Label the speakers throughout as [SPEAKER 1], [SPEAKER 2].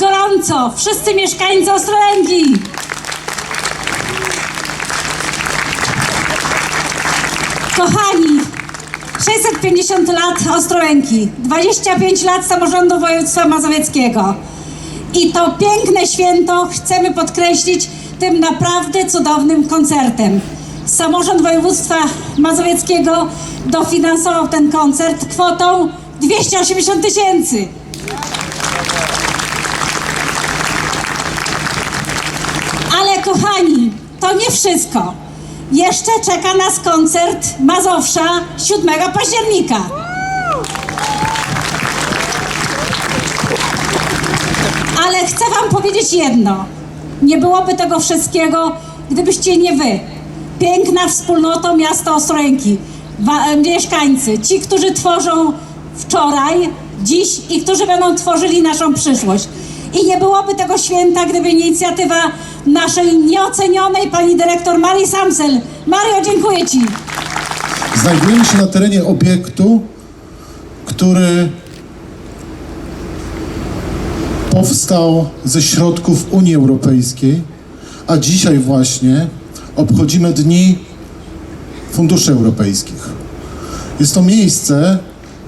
[SPEAKER 1] gorąco wszyscy mieszkańcy Ostrołęki. Kochani, 650 lat Ostrołęki, 25 lat samorządu województwa mazowieckiego. I to piękne święto chcemy podkreślić tym naprawdę cudownym koncertem. Samorząd województwa mazowieckiego dofinansował ten koncert kwotą 280 tysięcy. Ale kochani, to nie wszystko. Jeszcze czeka nas koncert Mazowsza 7 października. Ale chcę wam powiedzieć jedno. Nie byłoby tego wszystkiego, gdybyście nie wy. Piękna wspólnota miasta Ostrołęki. Wa- e, mieszkańcy, ci, którzy tworzą wczoraj, dziś i którzy będą tworzyli naszą przyszłość. I nie byłoby tego święta, gdyby inicjatywa naszej nieocenionej pani dyrektor Marii Samsel. Mario, dziękuję Ci.
[SPEAKER 2] Znajdujemy się na terenie obiektu, który powstał ze środków Unii Europejskiej, a dzisiaj właśnie obchodzimy Dni Funduszy Europejskich. Jest to miejsce,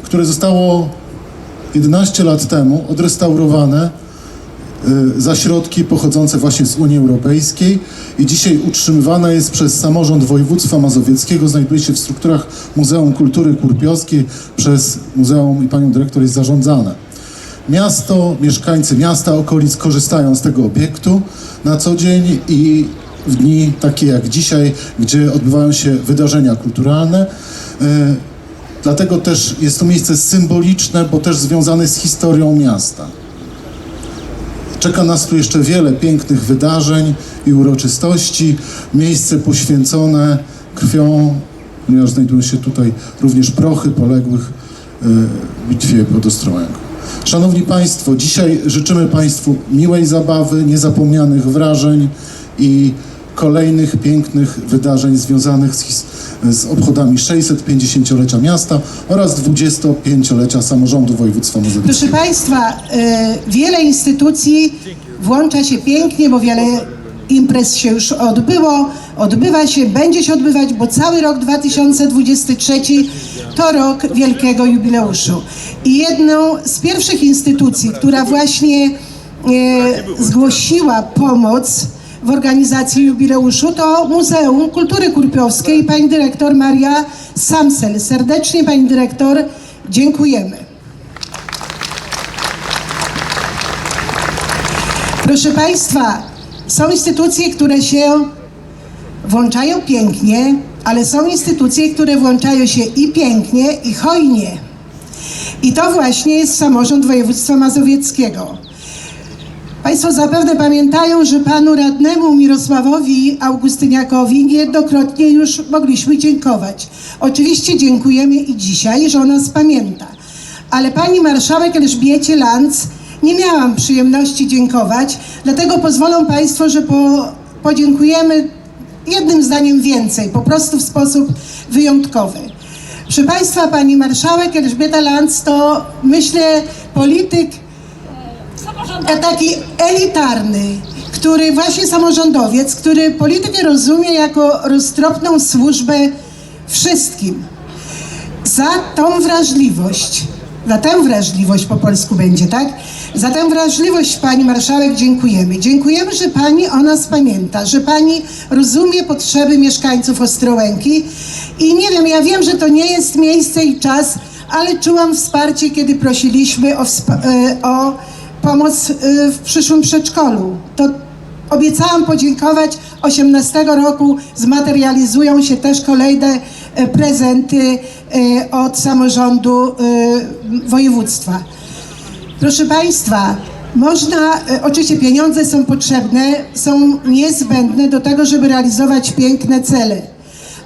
[SPEAKER 2] które zostało 11 lat temu odrestaurowane za środki pochodzące właśnie z Unii Europejskiej i dzisiaj utrzymywana jest przez samorząd województwa mazowieckiego, znajduje się w strukturach Muzeum Kultury Kurpiowskiej, przez muzeum i panią dyrektor jest zarządzane. Miasto, mieszkańcy miasta, okolic korzystają z tego obiektu na co dzień i w dni takie jak dzisiaj, gdzie odbywają się wydarzenia kulturalne. Y, Dlatego też jest to miejsce symboliczne, bo też związane z historią miasta. Czeka nas tu jeszcze wiele pięknych wydarzeń i uroczystości. Miejsce poświęcone krwią, ponieważ znajdują się tutaj również prochy poległych e, w bitwie pod Ostrołęką. Szanowni Państwo, dzisiaj życzymy Państwu miłej zabawy, niezapomnianych wrażeń i kolejnych pięknych wydarzeń związanych z, z obchodami 650-lecia miasta oraz 25-lecia samorządu województwa mazowieckiego.
[SPEAKER 3] Proszę Państwa, e, wiele instytucji włącza się pięknie, bo wiele imprez się już odbyło, odbywa się, będzie się odbywać, bo cały rok 2023 to rok wielkiego jubileuszu. I jedną z pierwszych instytucji, która właśnie e, zgłosiła pomoc w organizacji jubileuszu, to Muzeum Kultury Kurpiowskiej pani dyrektor Maria Samsel. Serdecznie pani dyrektor dziękujemy. Proszę Państwa, są instytucje, które się włączają pięknie, ale są instytucje, które włączają się i pięknie, i hojnie. I to właśnie jest samorząd województwa mazowieckiego. Państwo zapewne pamiętają, że panu radnemu Mirosławowi Augustyniakowi niejednokrotnie już mogliśmy dziękować. Oczywiście dziękujemy i dzisiaj, że o nas pamięta. Ale pani marszałek Elżbiecie Lanz nie miałam przyjemności dziękować, dlatego pozwolą Państwo, że po, podziękujemy jednym zdaniem więcej, po prostu w sposób wyjątkowy. Proszę Państwa, pani marszałek Elżbieta Lanz to myślę polityk taki elitarny, który właśnie samorządowiec, który politykę rozumie jako roztropną służbę wszystkim. Za tą wrażliwość, za tę wrażliwość po polsku będzie, tak? Za tę wrażliwość pani marszałek dziękujemy. Dziękujemy, że pani o nas pamięta, że pani rozumie potrzeby mieszkańców Ostrołęki i nie wiem, ja wiem, że to nie jest miejsce i czas, ale czułam wsparcie, kiedy prosiliśmy o, e, o pomoc e, w przyszłym przedszkolu. To obiecałam podziękować. 18 roku zmaterializują się też kolejne e, prezenty e, od samorządu województwa. Proszę Państwa, można, oczywiście pieniądze są potrzebne, są niezbędne do tego, żeby realizować piękne cele,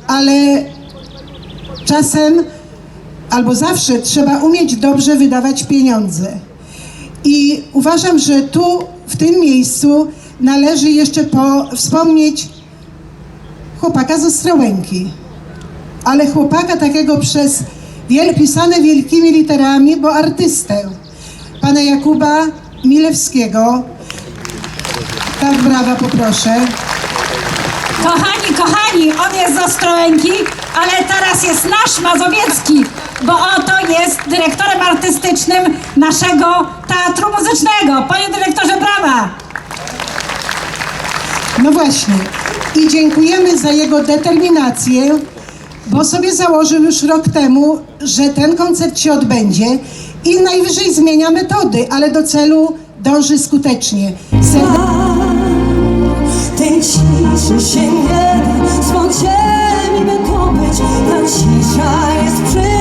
[SPEAKER 3] ale czasem albo zawsze trzeba umieć dobrze wydawać pieniądze. I uważam, że tu, w tym miejscu, należy jeszcze po, wspomnieć chłopaka z Ostrołęki. Ale chłopaka takiego przez wiel, pisane wielkimi literami, bo artystę. Pana Jakuba Milewskiego. Tak, brawa, poproszę.
[SPEAKER 1] Kochani, kochani, on jest z Ostrołęki, ale teraz jest nasz Mazowiecki, bo oto jest dyrektorem artystycznym naszego teatru muzycznego. Panie dyrektorze, brawa!
[SPEAKER 3] No właśnie. I dziękujemy za jego determinację, bo sobie założył już rok temu, że ten koncert się odbędzie i najwyżej zmienia metody, ale do celu dąży skutecznie. Serde-
[SPEAKER 4] Tej ciszy się nie da Spod ziemi by być Ta cisza jest przy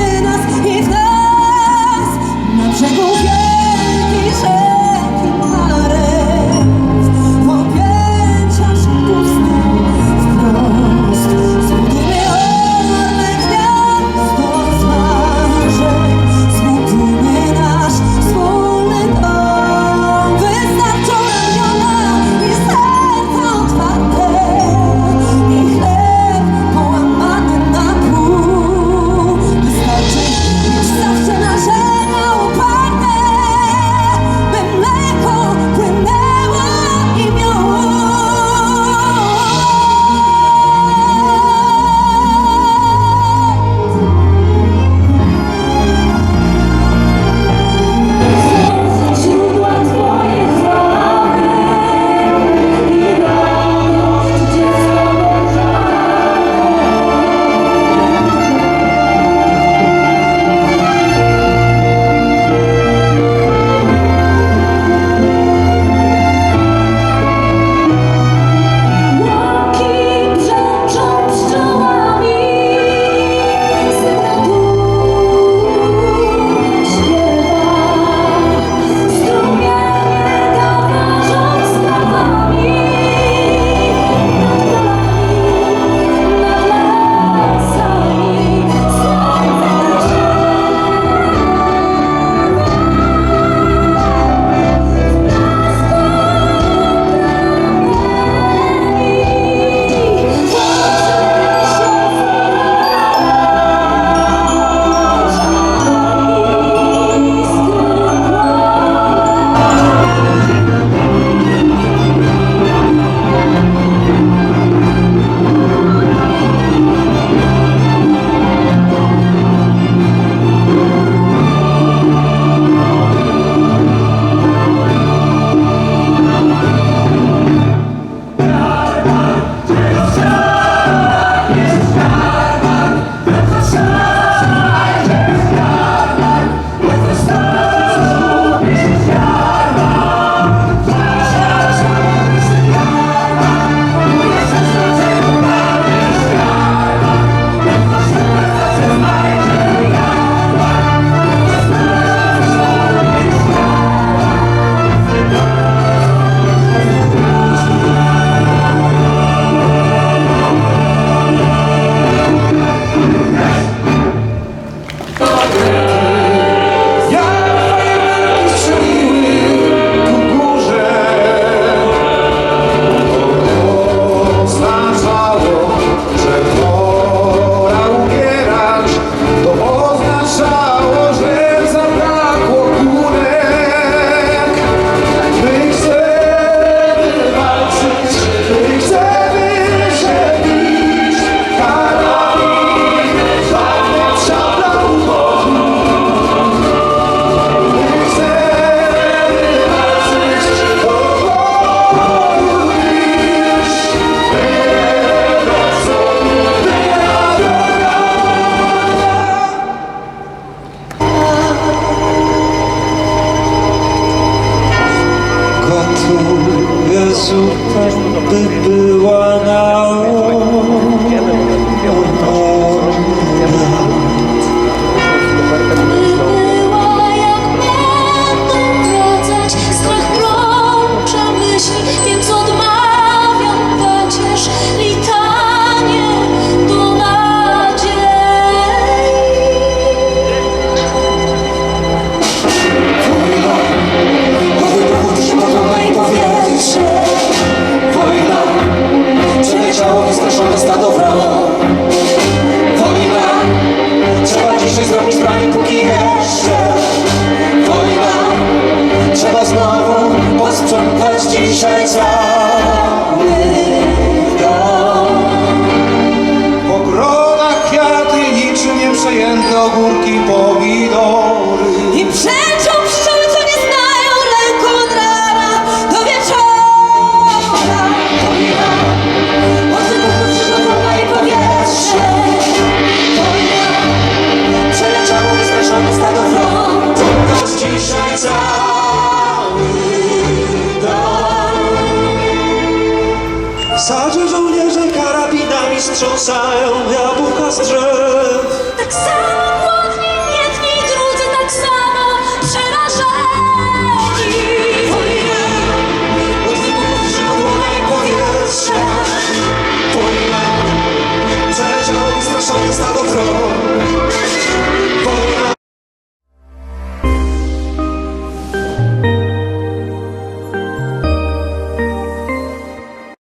[SPEAKER 4] 青山下。